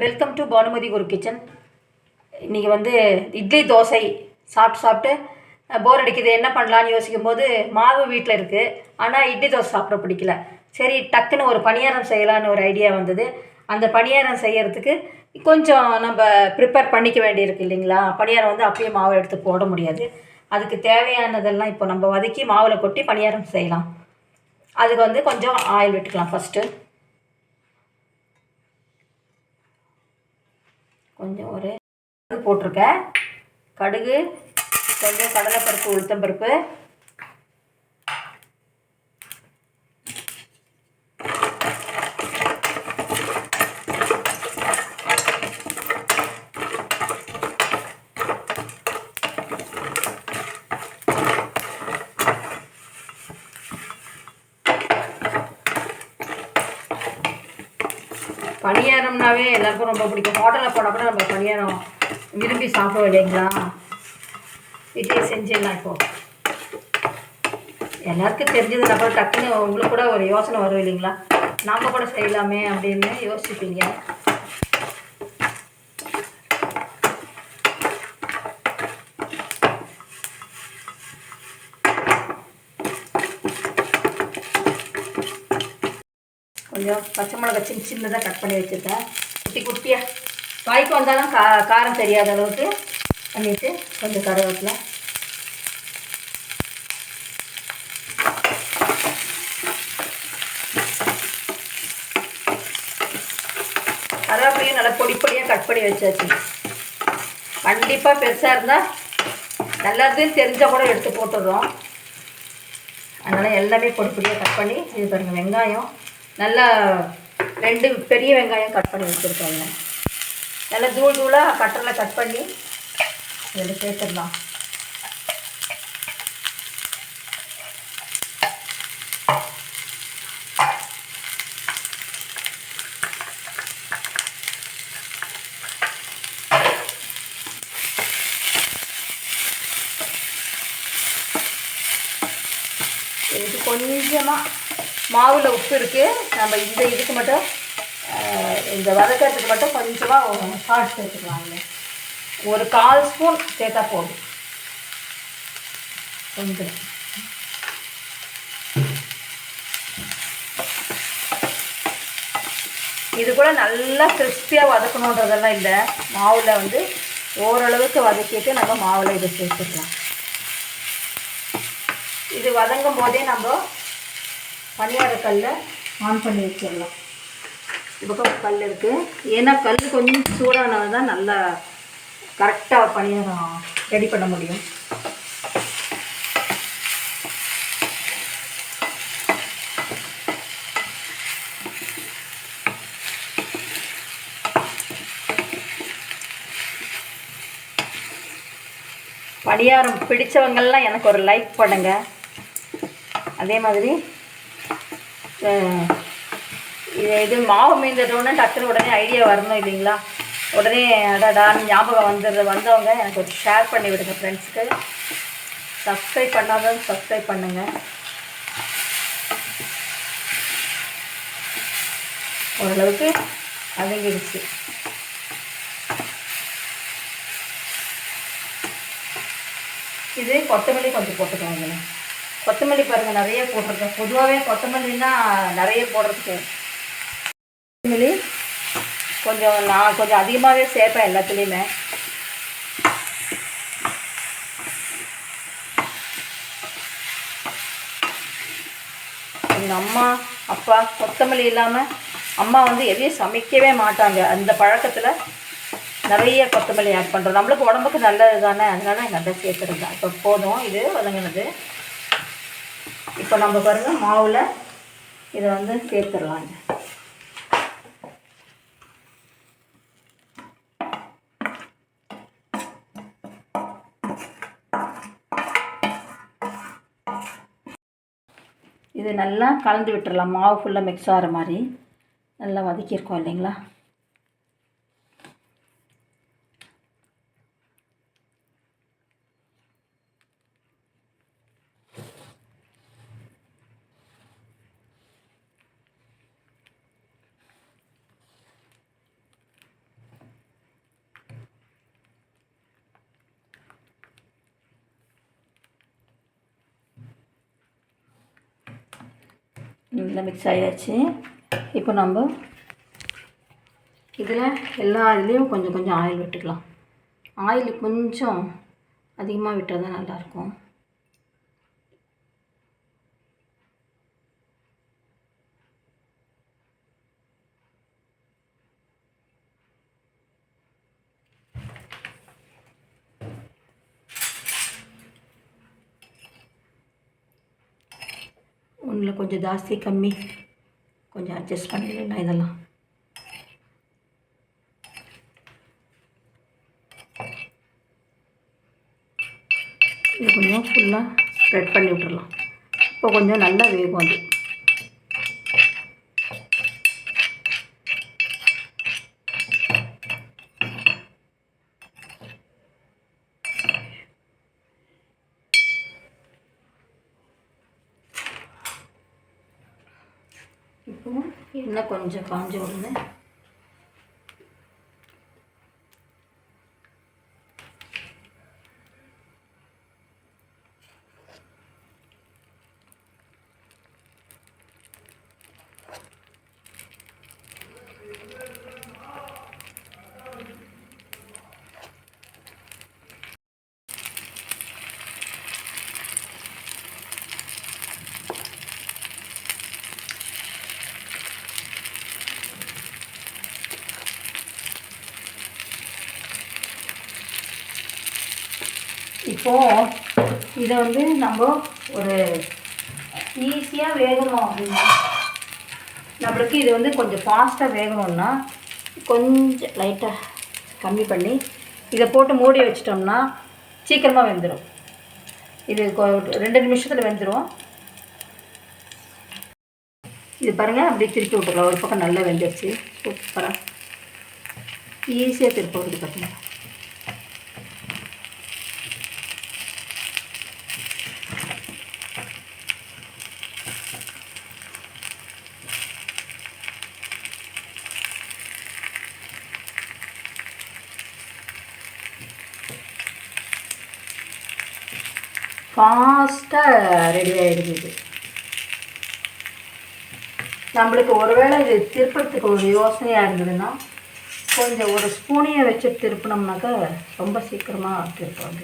Welcome to Bhanumathi Guru kitchen இன்றைக்கி வந்து இட்லி தோசை சாப்பிட்டு சாப்பிட்டு போர் அடிக்குது. என்ன பண்ணலான்னு யோசிக்கும் போது மாவு வீட்டில் இருக்குது ஆனால் இட்லி தோசை சாப்பிட பிடிக்கல. சரி டக்குன்னு ஒரு பணியாரம் செய்யலான்னு ஒரு ஐடியா வந்தது. அந்த பணியாரம் செய்யறதுக்கு கொஞ்சம் நம்ம ப்ரிப்பேர் பண்ணிக்க வேண்டியிருக்கு இல்லைங்களா? பணியாரம் வந்து அப்படியே மாவு எடுத்து போட முடியாது. அதுக்கு தேவையானதெல்லாம் இப்போ நம்ம வதக்கி மாவில் கொட்டி பணியாரம் செய்யலாம். அதுக்கு வந்து கொஞ்சம் ஆயில் விட்டுக்கலாம் ஃபஸ்ட்டு கொஞ்சம் ஒரு கடுகு போட்டிருக்கேன். கடுகு கொஞ்சம் கடலைப்பருப்பு உளுத்தம்பருப்பு. பணியாரம்னாவே எல்லாருக்கும் ரொம்ப பிடிக்கும். ஹோட்டலில் போனால் கூட நம்ம பணியாரம் விரும்பி சாப்பிடுவோம் இல்லைங்களா? வீட்டிலே செஞ்சிடலாம் இப்போது எல்லாருக்கும் தெரிஞ்சது நம்ம டக்குன்னு உங்களுக்கு கூட ஒரு யோசனை வரும் இல்லைங்களா? நாம் கூட செய்யலாமே அப்படின்னு யோசிப்பீங்க. கொஞ்சம் பச்சை மிளகா சின்ன சின்னதாக கட் பண்ணி வச்சுருக்கேன். குட்டி குட்டியாக வாய்க்கு வந்தாலும் கா காரம் தெரியாத அளவுக்கு பண்ணிவிட்டு கொஞ்சம் கருவேப்பிலை. கருவேப்பிலையும் நல்லா பொடி பொடியாக கட் பண்ணி வச்சாச்சு. கண்டிப்பாக பெருசாக இருந்தால் நல்லதுன்னு தெரிஞ்சால் கூட எடுத்து போட்டுடுறோம். அதனால் எல்லாமே பொடி பொடியாக கட் பண்ணி இது பாருங்கள் வெங்காயம். நல்லா ரெண்டு பெரிய வெங்காயம் கட் பண்ணி வச்சுருக்காங்க. நல்லா தூள் தூளாக கட்டரில் கட் பண்ணி இதில் சேர்த்துடலாம். இதுக்கு கொஞ்சமாக மாவில் உப்பு இருக்குது நம்ம இந்த இதுக்கு மட்டும் இந்த வதக்கிறதுக்கு மட்டும் கொஞ்சமாக சால்ட் சேர்த்துக்கலாங்க. ஒரு கால் ஸ்பூன் சேர்த்தா போதும். கொஞ்சம். இது கூட நல்லா கிறிஸ்பியாக வதக்கணுன்றதெல்லாம் இல்லை. மாவில் வந்து ஓரளவுக்கு வதக்கிட்டு நம்ம மாவில் இதை சேர்த்துக்கலாம். இது வதங்கும் போதே நம்ம பணியாரக்கல்லை ஆன் பண்ணி வச்சிடலாம். இந்த பக்கம் கல் இருக்குது ஏன்னா கல் கொஞ்சம் சூடானது தான் நல்லா கரெக்டாக பணியாரம் ரெடி பண்ண முடியும். பணியாரம் பிடித்தவங்கள்லாம் எனக்கு ஒரு லைக் பண்ணுங்கள் அதே மாதிரி இது இது மாவு மீந்தோடனே டக்குனு உடனே ஐடியா வரணும் இல்லைங்களா? உடனே அடாடான்னு ஞாபகம் வந்துடுற வந்தவங்க எனக்கு ஒரு ஷேர் பண்ணி விடுங்க ஃப்ரெண்ட்ஸுக்கு சப்ஸ்கிரைப் பண்ணாதவங்க சப்ஸ்கிரைப் பண்ணுங்கள் ஓரளவுக்கு வதங்கிடுச்சு இது கொத்தமல்லி கொஞ்சம் போட்டுக்கோங்க. கொத்தமல்லி பாருங்கள் நிறைய போட்டிருக்கேன். பொதுவாகவே கொத்தமல்லின்னா நிறைய போடுறதுக்கு. கொத்தமல்லி கொஞ்சம் நான் கொஞ்சம் அதிகமாகவே சேர்ப்பேன் எல்லாத்துலேயுமே. எங்கள் அம்மா அப்பா கொத்தமல்லி இல்லாமல் அம்மா வந்து எதையும் சமைக்கவே மாட்டாங்க. அந்த பழக்கத்தில் நிறைய கொத்தமல்லி ஆட் பண்ணுறோம் நம்மளுக்கு உடம்புக்கு நல்லது தானே அதனால நல்லா சேர்த்துருந்தேன் இப்போ போதும். இது வதங்கினது இப்போ நம்ம பாருங்க மாவில் இதை வந்து சேர்த்துடலாங்க. இது நல்லா கலந்து விட்டுறலாம் மாவு ஃபுல்லாக மிக்ஸ் ஆகிற மாதிரி. நல்லா வதக்கியிருக்கோம் இல்லைங்களா? நல்லா மிக்ஸ் ஆகியாச்சு இப்போ நம்ம இதில் எல்லா இதுலேயும் கொஞ்சம் கொஞ்சம் ஆயில் விட்டுக்கலாம். ஆயில் கொஞ்சம் அதிகமாக விட்டால் தான் நல்லாயிருக்கும். ஒன்றில் கொஞ்சம் ஜாஸ்தி கம்மி. கொஞ்சம் அட்ஜஸ்ட் பண்ணிடலாம் இதெல்லாம். இது கொஞ்சம் ஃபுல்லாக ஸ்ப்ரெட் பண்ணி விட்டுடலாம் இப்போ கொஞ்சம் நல்லா வேகும் அது இப்போ இன்னும் கொஞ்சம் காஞ்சு விடுங்க இப்போது இதை வந்து நம்ம ஒரு ஈஸியாக வேகணும் அப்படின்னா நம்மளுக்கு இது வந்து கொஞ்சம் ஃபாஸ்ட்டாக வேகணும்னா கொஞ்சம் லைட்டாக கம்மி பண்ணி இதை போட்டு மூடி வச்சிட்டோம்னா சீக்கிரமாக வெந்துடும் இது ரெண்டு நிமிஷத்தில் வெந்துடும் இது பாருங்கள் அப்படியே திருப்பி விட்டுறலாம். ஒரு பக்கம் நல்லா வெந்துடுச்சு சூப்பராக ஈஸியாக திருப்ப வருது பார்த்தீங்கன்னா ஃபாஸ்ட்டாக ரெடி ஆகிடுது நம்மளுக்கு ஒருவேளை இது திருப்பறதுக்கு ஒரு யோசனையாக இருந்ததுன்னா கொஞ்சம் ஒரு ஸ்பூனியை வச்சு திருப்பினோம்னாக்கா ரொம்ப சீக்கிரமாக திருப்பாங்க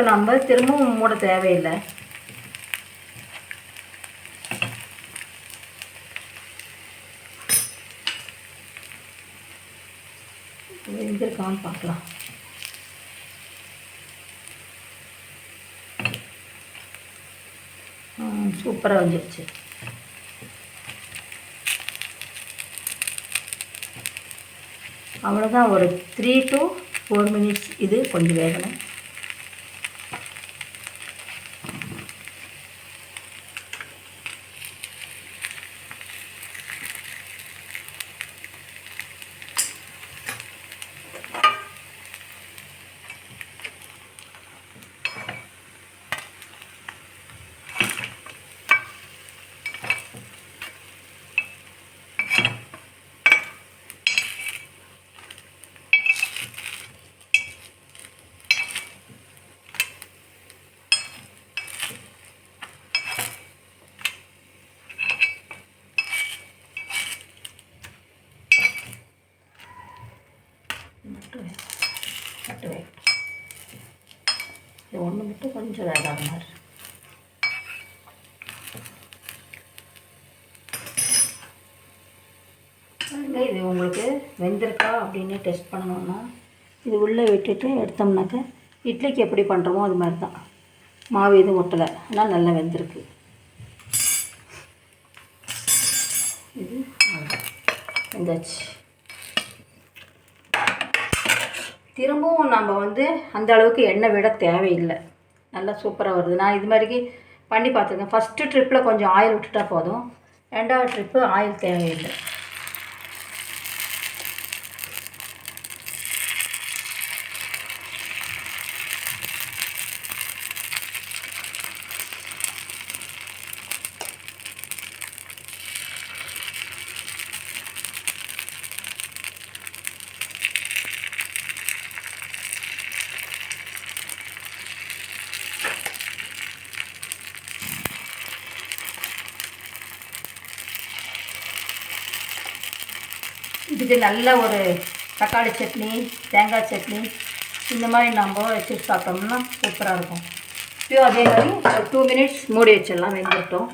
இப்போ நம்ம திரும்பவும் மூட தேவையில்லை. வெந்திருக்கான்னு பார்க்கலாம். சூப்பராக வந்துடுச்சு அவ்வளோதான் ஒரு த்ரீ டு ஃபோர் மினிட்ஸ் இது கொஞ்சம் வேகணும். மட்டும் மட்டும் இது ஒன்று மட்டும் கொஞ்சம் வேகாத மாதிரி இது உங்களுக்கு வெந்திருக்கா அப்படின்னு டெஸ்ட் பண்ணணும்னா இது உள்ளே விட்டுட்டு எடுத்தோம்னாக்க இட்லிக்கு எப்படி பண்ணுறோமோ அது மாதிரி தான் மாவு எதுவும் ஒட்டலை ஆனால் நல்லா வெந்திருக்கு. இது வெந்தாச்சு. திரும்பவும் நம்ம வந்து அந்த அளவுக்கு எண்ணெய் விட தேவையில்லை. நல்லா சூப்பராக வருது. நான் இது மாதிரிக்கு பண்ணி பார்த்துருக்கேன். ஃபஸ்ட்டு ட்ரிப்பில் கொஞ்சம் ஆயில் விட்டுட்டா போதும். ரெண்டாவது ட்ரிப்பு ஆயில் தேவையில்லை. இது நல்ல ஒரு தக்காளி சட்னி தேங்காய் சட்னி இந்த மாதிரி நம்ம வச்சு சாப்பிட்டோம்னா சூப்பராக இருக்கும். இப்பயும் அதே மாதிரி ஒரு டூ மினிட்ஸ் மூடி வச்சிடலாம் வெந்துட்டோம்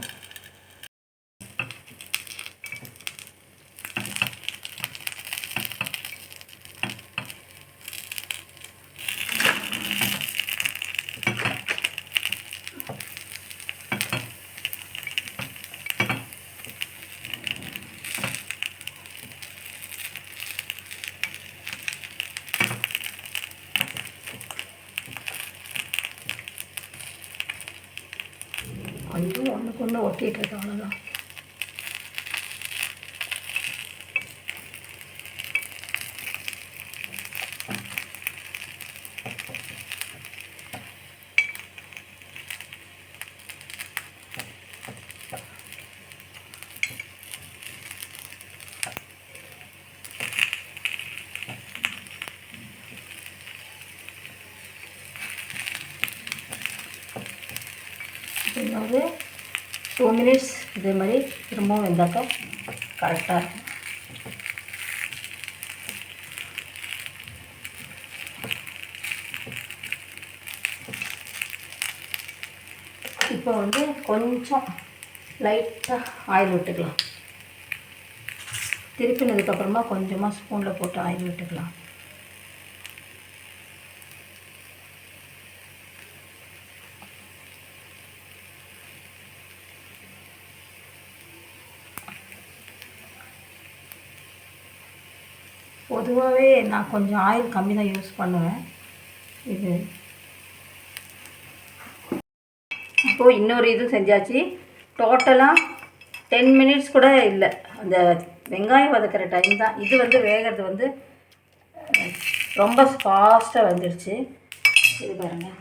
ஒன்றுக்கு ஒன்று ஒட்டிகிட்டு இருக்கு அவ்வளோதான் இன்னொரு டூ மினிட்ஸ் இதே மாதிரி திரும்பவும் வெந்தாக்க கரெக்டாக இருக்கும். இப்போ வந்து கொஞ்சம் லைட்டாக ஆயில் விட்டுக்கலாம். திருப்பினதுக்கப்புறமா கொஞ்சமாக ஸ்பூனில் போட்டு ஆயில் விட்டுக்கலாம். பொதுவாகவே நான் கொஞ்சம் ஆயில் கம்மி தான் யூஸ் பண்ணுவேன். இது. இப்போது இன்னொரு இது செஞ்சாச்சு. டோட்டலாக டென் மினிட்ஸ் கூட இல்லை. அந்த வெங்காயம் வதக்கிற டைம் தான். இது வந்து வேகிறது வந்து ரொம்ப ஃபாஸ்ட்டாக வந்துடுச்சு இது பாருங்கள்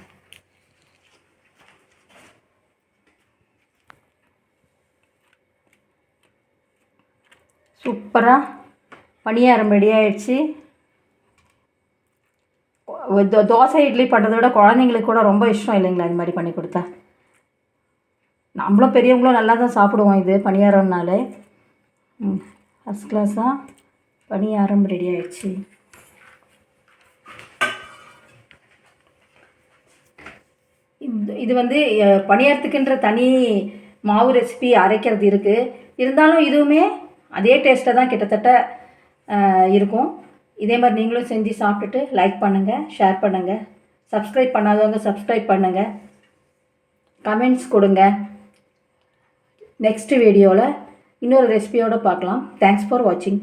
சூப்பராக பணியாரம் ரெடி ஆயிடுச்சு. தோசை இட்லி பண்ணுறதை விட குழந்தைங்களுக்கு கூட ரொம்ப இஷ்டம் இல்லைங்களா இந்த மாதிரி பண்ணி கொடுத்தா? நம்மளும் பெரியவங்களும் நல்லா தான் சாப்பிடுவோம் இது பணியாரம்னாலே ம் ஃபஸ்ட் கிளாஸாக பணியாரம் ரெடி ஆயிடுச்சு. இது வந்து பணியாரத்துக்குன்ற தனி மாவு ரெசிபி அரைக்கிறது இருக்குது இருந்தாலும் இதுவுமே அதே டேஸ்ட்டை தான் கிட்டத்தட்ட இருக்கும். இதே மாதிரி நீங்களும் செஞ்சு சாப்பிட்டுட்டு லைக் பண்ணுங்கள் ஷேர் பண்ணுங்கள் சப்ஸ்கிரைப் பண்ணாதவங்க சப்ஸ்கிரைப் பண்ணுங்கள் கமெண்ட்ஸ் கொடுங்க. நெக்ஸ்ட் வீடியோவில் இன்னொரு ரெசிபியோடு பார்க்கலாம். தேங்க்ஸ் ஃபார் வாட்சிங்